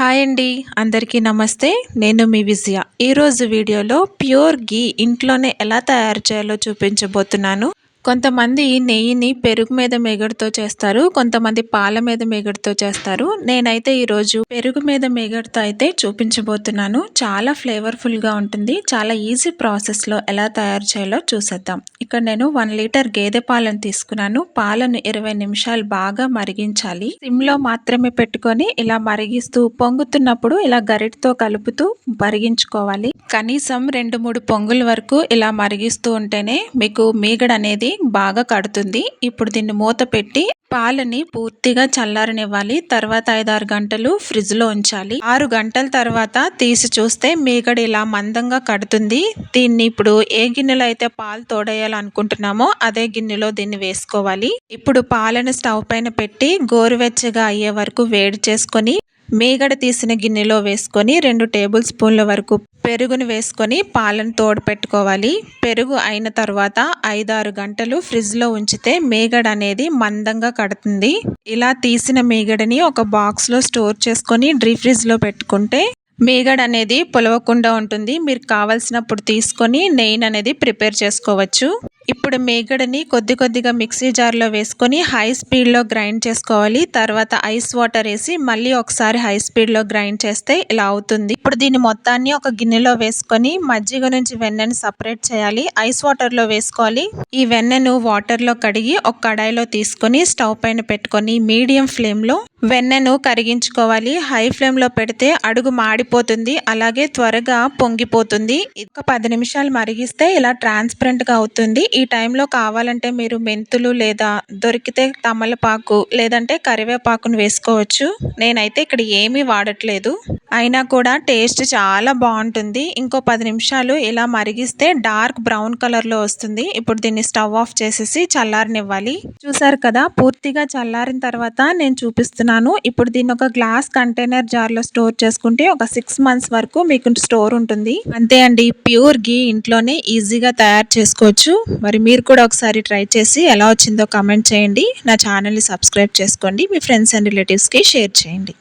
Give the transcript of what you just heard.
Hi అండి అందరికీ నమస్తే. నేను మీ విజయ. ఈరోజు వీడియోలో ప్యూర్ గీ ఇంట్లోనే ఎలా తయారు చేయాలో చూపించబోతున్నాను. కొంతమంది నెయ్యిని పెరుగు మీద మేగడతో చేస్తారు కొంతమంది పాల మీద మేగడతో చేస్తారు. నేనైతే ఈరోజు పెరుగు మీద మేగడతో అయితే చూపించబోతున్నాను. చాలా ఫ్లేవర్ఫుల్గా ఉంటుంది. చాలా ఈజీ ప్రాసెస్లో ఎలా తయారు చేయాలో చూసేద్దాం. ఇక్కడ నేను వన్ లీటర్ గేదె పాలను తీసుకున్నాను. పాలను ఇరవై నిమిషాలు బాగా మరిగించాలి. సిమ్లో మాత్రమే పెట్టుకొని ఇలా మరిగిస్తూ పొంగుతున్నప్పుడు ఇలా గరిటతో కలుపుతూ మరిగించుకోవాలి. కనీసం రెండు మూడు పొంగుల వరకు ఇలా మరిగిస్తూ ఉంటేనే మీకు మీగడ అనేది బాగా కడుతుంది. ఇప్పుడు దీన్ని మూత పెట్టి పాలని పూర్తిగా చల్లారనివ్వాలి. తర్వాత ఐదారు గంటలు ఫ్రిడ్జ్లో ఉంచాలి. ఆరు గంటల తర్వాత తీసి చూస్తే మీగడ ఇలా మందంగా కడుతుంది. దీన్ని ఇప్పుడు ఏ గిన్నెలో అయితే పాలు తోడేయాలనుకుంటున్నామో అదే గిన్నెలో దీన్ని వేసుకోవాలి. ఇప్పుడు పాలను స్టవ్ పైన పెట్టి గోరువెచ్చగా అయ్యే వరకు వేడి చేసుకొని మీగడ తీసిన గిన్నెలో వేసుకొని రెండు టేబుల్ స్పూన్ల వరకు పెరుగును వేసుకొని పాలను తోడు పెట్టుకోవాలి. పెరుగు అయిన తర్వాత ఐదారు గంటలు ఫ్రిడ్జ్లో ఉంచితే మేగడ అనేది మందంగా కడుతుంది. ఇలా తీసిన మేగడని ఒక బాక్స్లో స్టోర్ చేసుకొని డ్రీ ఫ్రిడ్జ్లో పెట్టుకుంటే మీగడ అనేది పొలవకుండా ఉంటుంది. మీరు కావలసినప్పుడు తీసుకొని నెయ్యి అనేది ప్రిపేర్ చేసుకోవచ్చు. ఇప్పుడు మేగడని కొద్ది కొద్దిగా మిక్సీ జార్లో వేసుకొని హై స్పీడ్లో గ్రైండ్ చేసుకోవాలి. తర్వాత ఐస్ వాటర్ వేసి మళ్ళీ ఒకసారి హై స్పీడ్లో గ్రైండ్ చేస్తే ఇలా అవుతుంది. ఇప్పుడు దీన్ని మొత్తాన్ని ఒక గిన్నెలో వేసుకొని మజ్జిగ నుంచి వెన్నెను సపరేట్ చేయాలి. ఐస్ వాటర్లో వేసుకోవాలి. ఈ వెన్నెను వాటర్లో కడిగి ఒక కడాయిలో తీసుకొని స్టవ్ పైన పెట్టుకొని మీడియం ఫ్లేమ్లో వెన్నెను కరిగించుకోవాలి. హై ఫ్లేమ్లో పెడితే అడుగు మాడిపోతుంది. అలాగే త్వరగా పొంగిపోతుంది. ఒక పది నిమిషాలు మరిగిస్తే ఇలా ట్రాన్స్పరెంట్గా అవుతుంది. ఈ టైంలో కావాలంటే మీరు మెంతులు లేదా దొరికితే తమలపాకు లేదంటే కరివేపాకును వేసుకోవచ్చు. నేనైతే ఇక్కడ ఏమీ వాడట్లేదు. అయినా కూడా టేస్ట్ చాలా బాగుంటుంది. ఇంకో పది నిమిషాలు ఇలా మరిగిస్తే డార్క్ బ్రౌన్ కలర్లో వస్తుంది. ఇప్పుడు దీన్ని స్టవ్ ఆఫ్ చేసేసి చల్లారనివ్వాలి. చూసారు కదా? పూర్తిగా చల్లారిన తర్వాత నేను చూపిస్తున్నాను చూపిస్తున్నాను ఇప్పుడు దీన్ని ఒక గ్లాస్ కంటైనర్ జార్లో స్టోర్ చేసుకుంటే ఒక సిక్స్ మంత్స్ వరకు మీకు స్టోర్ ఉంటుంది. అంతే అండి ప్యూర్ గీ ఇంట్లోనే ఈజీగా తయారు చేసుకోవచ్చు. మరి మీరు కూడా ఒకసారి ట్రై చేసి ఎలా వచ్చిందో కమెంట్ చేయండి. నా ఛానల్ని సబ్స్క్రైబ్ చేసుకోండి. మీ ఫ్రెండ్స్ అండ్ రిలేటివ్స్కి షేర్ చేయండి.